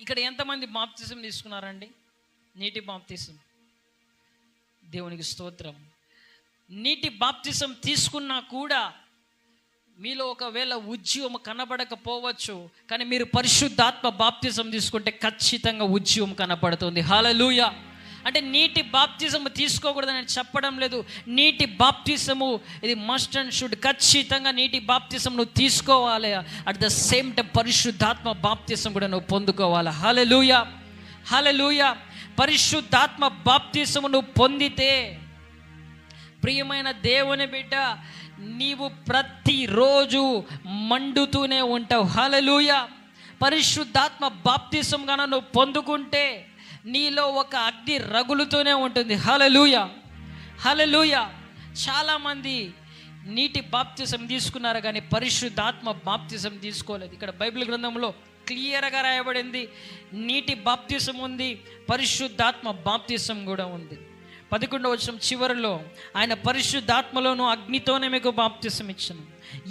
ఇక్కడ ఎంతమంది బాప్తిజం తీసుకున్నారండి? నీటి బాప్తిజం. దేవునికి స్తోత్రం. నీటి బాప్తిజం తీసుకున్నా కూడా మీలో ఒకవేళ ఉద్యమం కనబడకపోవచ్చు కానీ మీరు పరిశుద్ధాత్మ బాప్తిజం తీసుకుంటే ఖచ్చితంగా ఉద్యమం కనపడుతుంది. హాలలుయా అంటే నీటి బాప్తిజము తీసుకోకూడదని చెప్పడం లేదు. నీటి బాప్తిజము ఇది మస్ట్ అండ్ షుడ్ ఖచ్చితంగా నీటి బాప్తిజం నువ్వు తీసుకోవాలి. అట్ ద సేమ్ టైం పరిశుద్ధాత్మ బాప్తిజం కూడా నువ్వు పొందుకోవాలి. హాలలుయ లూయ పరిశుద్ధాత్మ బాప్తిజము నువ్వు పొందితే ప్రియమైన దేవుని బిడ్డ నీవు ప్రతిరోజు మండుతూనే ఉంటావు. హలలుయ పరిశుద్ధాత్మ బాప్తిసం గాన నువ్వు పొందుకుంటే నీలో ఒక అగ్ని రగులుతూనే ఉంటుంది. హలలుయ హలలుయ చాలామంది నీటి బాప్తిసం తీసుకున్నారు కానీ పరిశుద్ధాత్మ బాప్తిసం తీసుకోలేదు. ఇక్కడ బైబిల్ గ్రంథంలో క్లియర్గా రాయబడింది నీటి బాప్తిసం ఉంది పరిశుద్ధాత్మ బాప్తిసం కూడా ఉంది. పదకొండవ వచ్చిన చివరిలో ఆయన పరిశుద్ధాత్మలోను అగ్నితోనే మీకు బాప్తిసం ఇచ్చను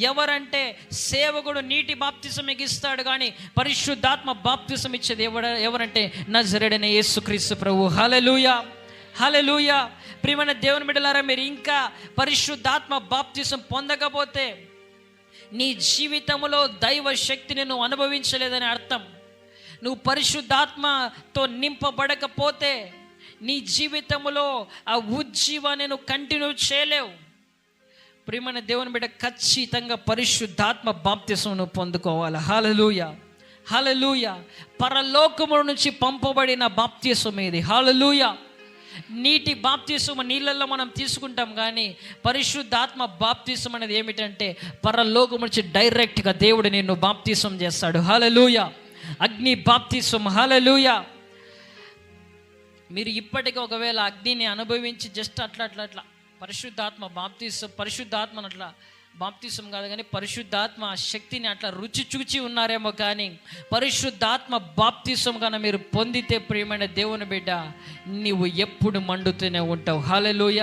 ఎవరంటే సేవకుడు నీటి బాప్తిసం మీకు ఇస్తాడు కానీ పరిశుద్ధాత్మ బాప్తిసం ఇచ్చేది ఎవడ ఎవరంటే నజరడైన యేసుక్రీస్తు ప్రభు. హలలుయ హలలుయ ప్రియమైన దేవుని బిడ్డలారా మీరు ఇంకా పరిశుద్ధాత్మ బాప్తిసం పొందకపోతే నీ జీవితంలో దైవ శక్తిని నువ్వు అనుభవించలేదని అర్థం. నువ్వు పరిశుద్ధాత్మతో నింపబడకపోతే నీ జీవితంలో ఆ ఉజ్జీవాన్ని నువ్వు కంటిన్యూ చేయలేవు. ప్రియమైన దేవుని బిడ్డ ఖచ్చితంగా పరిశుద్ధాత్మ బాప్తిసం నువ్వు పొందుకోవాలి. హలలుయ హలలుయ పరలోకము నుంచి పంపబడిన బాప్తిసం ఇది. హలలుయ నీటి బాప్తిసం నీళ్ళల్లో మనం తీసుకుంటాం కానీ పరిశుద్ధాత్మ బాప్తిసం అనేది ఏమిటంటే పరలోకం నుంచి డైరెక్ట్గా దేవుడు నిన్ను బాప్తిసం చేస్తాడు. హలలుయ అగ్ని బాప్తిసం హలలుయ మీరు ఇప్పటికీ ఒకవేళ అగ్నిని అనుభవించి జస్ట్ అట్లా అట్లా అట్లా పరిశుద్ధాత్మ బాప్తీసం పరిశుద్ధాత్మను అట్లా బాప్తిసం కాదు కానీ పరిశుద్ధాత్మ ఆ శక్తిని అట్లా రుచి చూచి ఉన్నారేమో కానీ పరిశుద్ధాత్మ బాప్తిసం కన్నా మీరు పొందితే ప్రియమైన దేవుని బిడ్డ నీవు ఎప్పుడు మండుతూనే ఉంటావు. హలలుయ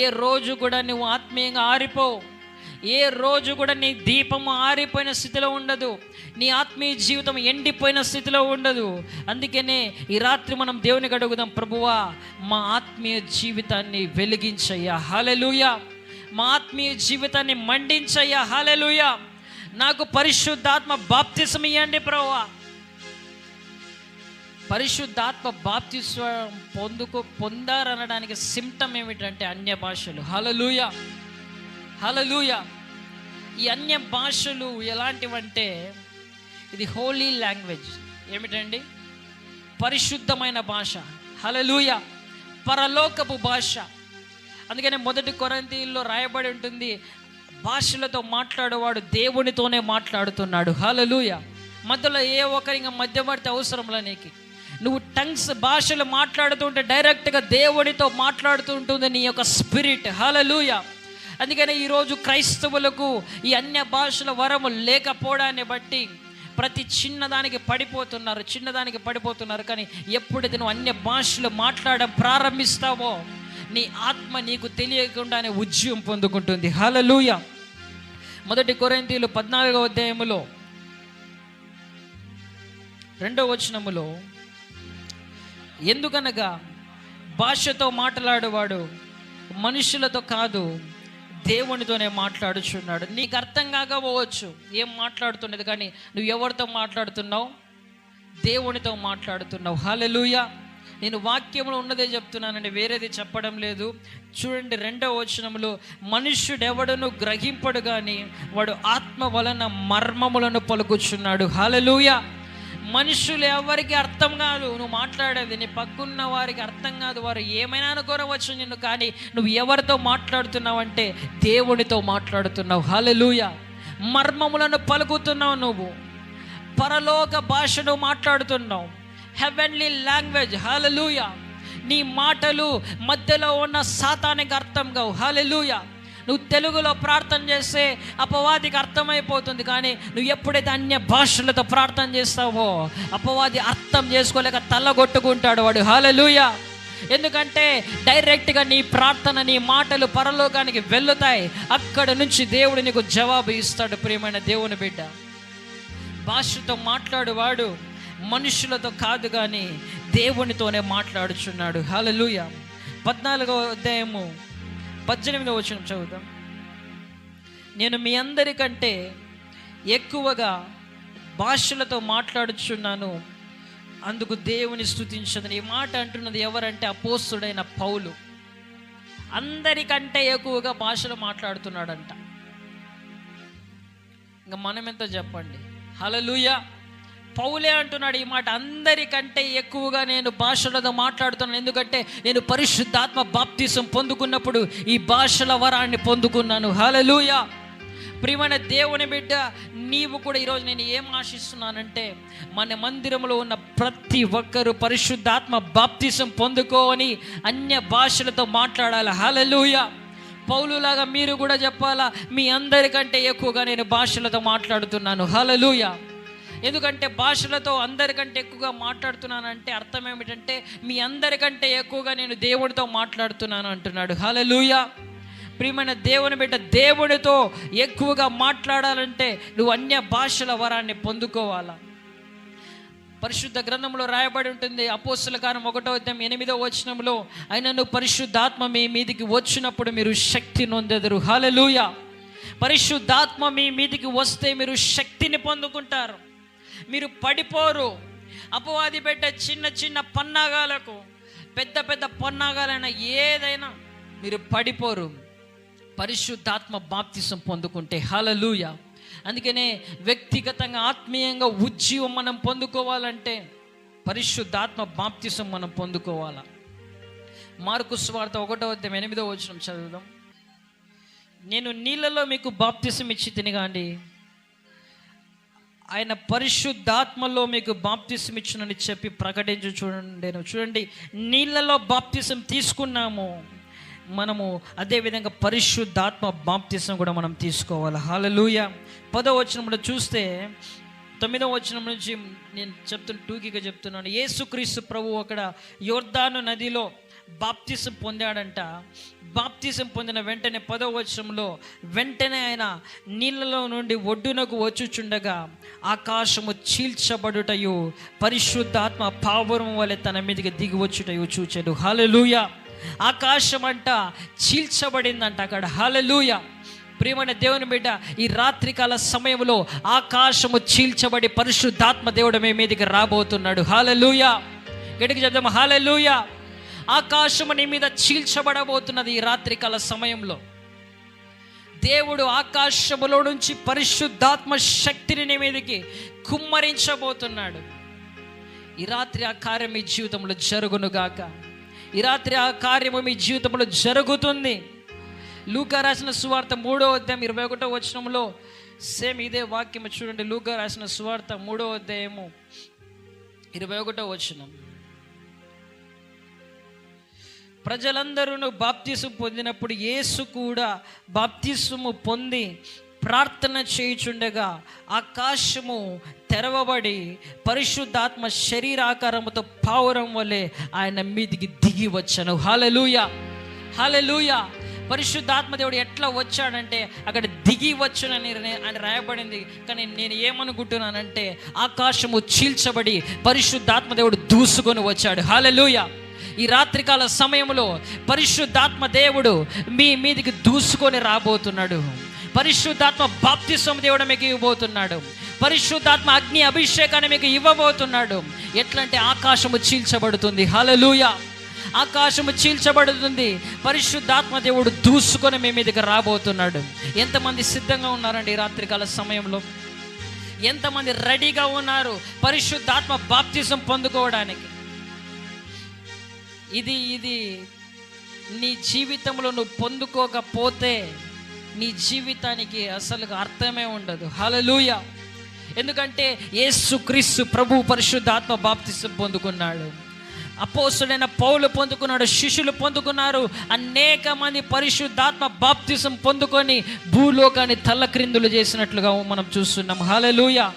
ఏ రోజు కూడా నువ్వు ఆత్మీయంగా ఆరిపోవు. ఏ రోజు కూడా నీ దీపము ఆరిపోయిన స్థితిలో ఉండదు. నీ ఆత్మీయ జీవితం ఎండిపోయిన స్థితిలో ఉండదు. అందుకనే ఈ రాత్రి మనం దేవునికి అడుగుదాం ప్రభువా మా ఆత్మీయ జీవితాన్ని వెలిగించయ్యా. హాలెలుయా మా ఆత్మీయ జీవితాన్ని మండించయ్యా. హాలెలుయా నాకు పరిశుద్ధాత్మ బాప్తిసం ఇవ్వండి ప్రభువా. పరిశుద్ధాత్మ బాప్తిస్వం పొందుకు పొందారనడానికి సిమ్టమ్ ఏమిటంటే అన్య భాషలు. హలలుయా హలలుయ ఈ అన్య భాషలు ఎలాంటివంటే ఇది హోలీ లాంగ్వేజ్. ఏమిటండి? పరిశుద్ధమైన భాష. హలలుయ పరలోకపు భాష. అందుకనే మొదటి కొరంతీల్లో రాయబడి ఉంటుంది భాషలతో మాట్లాడేవాడు దేవునితోనే మాట్లాడుతున్నాడు. హలలుయ మధ్యలో ఏ ఒక్కరి ఇంకా మధ్యవర్తి అవసరంలా నీకు. నువ్వు టంగ్స్ భాషలు మాట్లాడుతుంటే డైరెక్ట్గా దేవునితో మాట్లాడుతూ ఉంటుంది నీ యొక్క స్పిరిట్. హలలుయ అందుకనే ఈరోజు క్రైస్తవులకు ఈ అన్య భాషల వరము లేకపోవడాన్ని బట్టి ప్రతి చిన్నదానికి పడిపోతున్నారు చిన్నదానికి పడిపోతున్నారు. కానీ ఎప్పుడైతే నువ్వు అన్య భాషలు మాట్లాడడం ప్రారంభిస్తావో నీ ఆత్మ నీకు తెలియకుండానే ఉద్యమం పొందుకుంటుంది. హలలుయ మొదటి కొరంతీలు పద్నాలుగవ అధ్యాయములో రెండవ వచనములో ఎందుకనగా భాషతో మాట్లాడేవాడు మనుషులతో కాదు దేవునితోనే మాట్లాడుచున్నాడు. నీకు అర్థం కాకపోవచ్చు. ఏం మాట్లాడుతున్నది కానీ నువ్వు ఎవరితో మాట్లాడుతున్నావు? దేవునితో మాట్లాడుతున్నావు. హలలుయ నేను వాక్యంలో ఉన్నదే చెప్తున్నానండి వేరేది చెప్పడం లేదు. చూడండి రెండవ వచనంలో మనుష్యుడెవడను గ్రహింపడు కానీ వాడు ఆత్మ వలన మర్మములను పలుకుచున్నాడు. హలలుయ మనుషులు ఎవరికి అర్థం కాదు. నువ్వు మాట్లాడేది నీ పక్కున్న వారికి అర్థం కాదు. వారు ఏమైనా అనుకోనవచ్చు నిన్ను కానీ నువ్వు ఎవరితో మాట్లాడుతున్నావు అంటే దేవునితో మాట్లాడుతున్నావు. హలలుయ మర్మములను పలుకుతున్నావు నువ్వు. పరలోక భాషను మాట్లాడుతున్నావు. హెవెన్లీ లాంగ్వేజ్ హలలుయ నీ మాటలు మధ్యలో ఉన్న సాతానికి అర్థం కావు. హలలుయా నువ్వు తెలుగులో ప్రార్థన చేస్తే అపవాదికి అర్థమైపోతుంది. కానీ నువ్వు ఎప్పుడైతే అన్య భాషలతో ప్రార్థన చేస్తావో అపవాది అర్థం చేసుకోలేక తల్లగొట్టుకుంటాడు వాడు. హాలలుయ ఎందుకంటే డైరెక్ట్గా నీ ప్రార్థన నీ మాటలు పరలోకానికి వెళ్ళుతాయి. అక్కడ నుంచి దేవుడు నీకు జవాబు ఇస్తాడు. ప్రియమైన దేవుని బిడ్డ భాషతో మాట్లాడువాడు మనుషులతో కాదు కానీ దేవునితోనే మాట్లాడుచున్నాడు. హలలుయ పద్నాలుగో అధ్యాయము. పద్దెనిమిదో వచ్చిన చదువుతాం నేను మీ అందరికంటే ఎక్కువగా భాషలతో మాట్లాడుచున్నాను. అందుకు దేవుని స్థుతించదని ఈ మాట అంటున్నది ఎవరంటే అపోస్తుడైన పౌలు. అందరికంటే ఎక్కువగా భాషలు మాట్లాడుతున్నాడంట. ఇంకా మనం ఎంత చెప్పండి? హలలుయా పౌలే అంటున్నాడు ఈ మాట అందరికంటే ఎక్కువగా నేను భాషలతో మాట్లాడుతున్నాను. ఎందుకంటే నేను పరిశుద్ధాత్మ బాప్తిసం పొందుకున్నప్పుడు ఈ భాషల వరాన్ని పొందుకున్నాను. హలలుయ ప్రియమైన దేవుని బిడ్డ నీవు కూడా ఈరోజు నేను ఏం ఆశిస్తున్నానంటే మన మందిరంలో ఉన్న ప్రతి ఒక్కరూ పరిశుద్ధాత్మ బాప్తిసం పొందుకోని అన్య భాషలతో మాట్లాడాలి. హలలుయ పౌలులాగా మీరు కూడా చెప్పాలా మీ అందరికంటే ఎక్కువగా నేను భాషలతో మాట్లాడుతున్నాను. హలలుయా ఎందుకంటే భాషలతో అందరికంటే ఎక్కువగా మాట్లాడుతున్నానంటే అర్థం ఏమిటంటే మీ అందరికంటే ఎక్కువగా నేను దేవుడితో మాట్లాడుతున్నాను అంటున్నాడు. హలలుయ ప్రియమైన దేవుని బిడ్డ దేవుడితో ఎక్కువగా మాట్లాడాలంటే నువ్వు అన్య భాషల వరాన్ని పొందుకోవాలా? పరిశుద్ధ గ్రంథంలో రాయబడి ఉంటుంది అపోస్తుల కారం ఒకటో అధ్యాయం ఎనిమిదో వచనంలో అయినను పరిశుద్ధాత్మ మీ మీదికి వచ్చినప్పుడు మీరు శక్తి నొందెదరు. హలలుయ పరిశుద్ధాత్మ మీ మీదికి వస్తే మీరు శక్తిని పొందుకుంటారు. మీరు పడిపోరు. అపవాది బిడ్డ చిన్న చిన్న పన్నాగాలకు పెద్ద పెద్ద పన్నాగాలైనా ఏదైనా మీరు పడిపోరు. పరిశుద్ధాత్మ బాప్తిసం పొందుకుంటే హలలుయ అందుకనే వ్యక్తిగతంగా ఆత్మీయంగా ఉజ్జీవం మనం పొందుకోవాలంటే పరిశుద్ధాత్మ బాప్తిసం మనం పొందుకోవాలా. మార్కు స్వార్త ఒకటో అధ్యాయం ఎనిమిదో వచ్చిన చదువుదాం. నేను నీళ్ళలో మీకు బాప్తిసం ఇచ్చి తినగాండి ఆయన పరిశుద్ధాత్మలో మీకు బాప్తిసం ఇచ్చునని చెప్పి ప్రకటించు చూడండి. చూడండి నీళ్ళలో బాప్తిసం తీసుకున్నాము. మనము అదేవిధంగా పరిశుద్ధాత్మ బాప్తిసం కూడా మనం తీసుకోవాలి. హాలలుయ పదో వచనంలో చూస్తే తొమ్మిదో వచనం నుంచి నేను చెప్తున్న టూకీగా చెప్తున్నాను. యేసుక్రీస్తు ప్రభు అక్కడ యోర్దాను నదిలో బాప్తిసం పొందాడంట. బాప్తిసం పొందిన వెంటనే పదో వచనంలో వెంటనే ఆయన నీళ్ళలో నుండి ఒడ్డునకు వచ్చుచుండగా ఆకాశము చీల్చబడుటయు పరిశుద్ధాత్మ పావురం వలె తన మీదకి దిగి వచ్చుటయు చూచాడు హలలుయ ఆకాశం అంట చీల్చబడిందంట అక్కడ. హలలుయ ప్రియమైన దేవుని బిడ్డ ఈ రాత్రికాల సమయంలో ఆకాశము చీల్చబడి పరిశుద్ధాత్మ దేవుడు మీ మీదకి రాబోతున్నాడు. హాలలుయ గడికి చెప్దాం హాలలుయా ఆకాశము నీ మీద చీల్చబడబోతున్నది ఈ రాత్రికాల సమయంలో. దేవుడు ఆకాశములో నుంచి పరిశుద్ధాత్మ శక్తిని నీ మీదకి కుమ్మరించబోతున్నాడు. ఈ రాత్రి ఆ కార్యం మీ జీవితంలో జరుగునుగాక. ఈ రాత్రి ఆ కార్యము మీ జీవితంలో జరుగుతుంది. లూకా రాసిన సువార్త మూడో అధ్యాయం ఇరవై ఒకటో వచనంలో సేమ్ ఇదే వాక్యం చూడండి. లూకా రాసిన సువార్త మూడో అధ్యాయము ఇరవై ఒకటో వచనం. ప్రజలందరూ బాప్తిసం పొందినప్పుడు యేసు కూడా బాప్తిసము పొంది ప్రార్థన చేయుచుండగా ఆకాశము తెరవబడి పరిశుద్ధాత్మ శరీరాకారముతో పావురం వలె ఆయన మీదికి దిగి వచ్చాను. హాలెలూయ హాలెలూయ పరిశుద్ధాత్మ దేవుడు ఎట్లా వచ్చాడంటే అక్కడ దిగి వచ్చునని అని రాయబడింది. కానీ నేను ఏమనుకుంటున్నానంటే ఆకాశము చీల్చబడి పరిశుద్ధాత్మ దేవుడు దూసుకొని వచ్చాడు. హాలెలూయ ఈ రాత్రికాల సమయంలో పరిశుద్ధాత్మ దేవుడు మీ మీదికి దూసుకొని రాబోతున్నాడు. పరిశుద్ధాత్మ బాప్తిస్వం దేవుడు మీకు ఇవ్వబోతున్నాడు. పరిశుద్ధాత్మ అగ్ని అభిషేకాన్ని మీకు ఇవ్వబోతున్నాడు. ఎట్లంటే ఆకాశము చీల్చబడుతుంది. హలలుయ ఆకాశము చీల్చబడుతుంది. పరిశుద్ధాత్మ దేవుడు దూసుకొని మీ మీదకి రాబోతున్నాడు. ఎంతమంది సిద్ధంగా ఉన్నారండి రాత్రికాల సమయంలో? ఎంతమంది రెడీగా ఉన్నారు పరిశుద్ధాత్మ బాప్తిజం పొందుకోవడానికి? ఇది ఇది నీ జీవితంలో నువ్వు పొందుకోకపోతే నీ జీవితానికి అసలు అర్థమే ఉండదు. హలలుయ ఎందుకంటే యేసుక్రీస్తు ప్రభు పరిశుద్ధాత్మ బాప్తిసం పొందుకున్నాడు. అపోసుడైన పౌలు పొందుకున్నాడు శిష్యులు పొందుకున్నారు అనేక మంది పరిశుద్ధాత్మ బాప్తిసం పొందుకొని భూలోకాన్ని తల్లక్రిందులు చేసినట్లుగా మనం చూస్తున్నాం. హలలుయ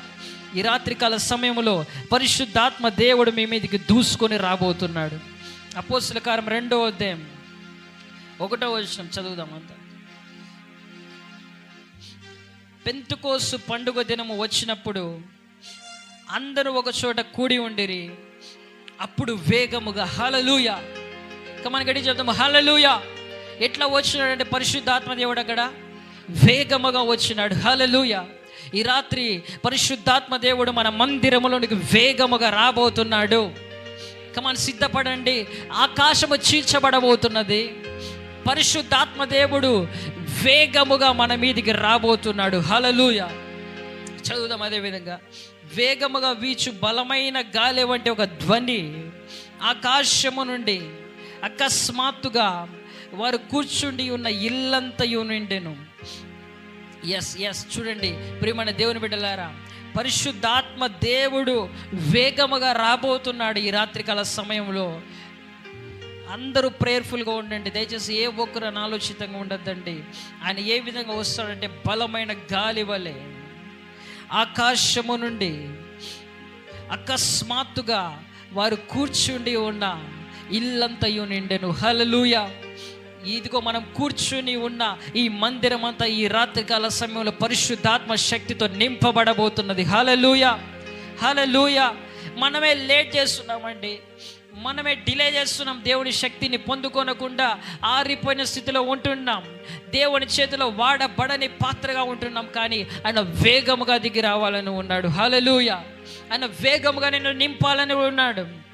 ఈ రాత్రికాల సమయంలో పరిశుద్ధాత్మ దేవుడు మీ మీదకి దూసుకొని రాబోతున్నాడు. అపోసుల కారం రెండో అధ్యాయం. ఒకటో వచ్చిన చదువుదాం అంతా. పెంతుకోసు పండుగ దినము వచ్చినప్పుడు అందరూ ఒక చోట కూడి ఉండిరి. అప్పుడు వేగముగా హలలుయ కమని గడి చెప్తాము హలలుయ ఎట్లా వచ్చినాడంటే పరిశుద్ధాత్మ దేవుడు అక్కడ? వేగముగా వచ్చినాడు హలలుయ ఈ రాత్రి పరిశుద్ధాత్మ దేవుడు మన మందిరములోనికి వేగముగా రాబోతున్నాడు. కమాన్ సిద్ధపడండి. ఆకాశము చీల్చబడబోతున్నది. పరిశుద్ధాత్మ దేవుడు వేగముగా మన మీదికి రాబోతున్నాడు. హలలుయ చదువుదాం అదే విధంగా. వేగముగా వీచు బలమైన గాలి వంటి ఒక ధ్వని ఆకాశము నుండి అకస్మాత్తుగా వారు కూర్చుండి ఉన్న ఇల్లంతయు నిండెను. ఎస్ ఎస్ చూడండి. ప్రియమైన దేవుని బిడ్డలారా పరిశుద్ధాత్మ దేవుడు వేగముగా రాబోతున్నాడు ఈ రాత్రికాల సమయంలో. అందరూ ప్రేయర్ఫుల్గా ఉండండి. దయచేసి ఏ ఒక్కరు అనాలోచితంగా ఉండద్దండి. ఆయన ఏ విధంగా వస్తాడంటే బలమైన గాలి వలె. ఆకాశము నుండి అకస్మాత్తుగా వారు కూర్చుండి ఉన్న ఇల్లంతయు నిండెను. హలలుయా ఇదిగో మనం కూర్చుని ఉన్న ఈ మందిరం అంతా ఈ రాత్రికాల సమయంలో పరిశుద్ధాత్మ శక్తితో నింపబడబోతున్నది. హలలుయ హలలుయ మనమే లేట్ చేస్తున్నామండి. మనమే డిలే చేస్తున్నాం దేవుని శక్తిని పొందుకోనకుండా ఆరిపోయిన స్థితిలో ఉంటున్నాం. దేవుని చేతిలో వాడబడని పాత్రగా ఉంటున్నాం కానీ ఆయన వేగముగా దిగి రావాలని ఉన్నాడు. హలలుయ ఆయన వేగముగా నిన్ను నింపాలని ఉన్నాడు.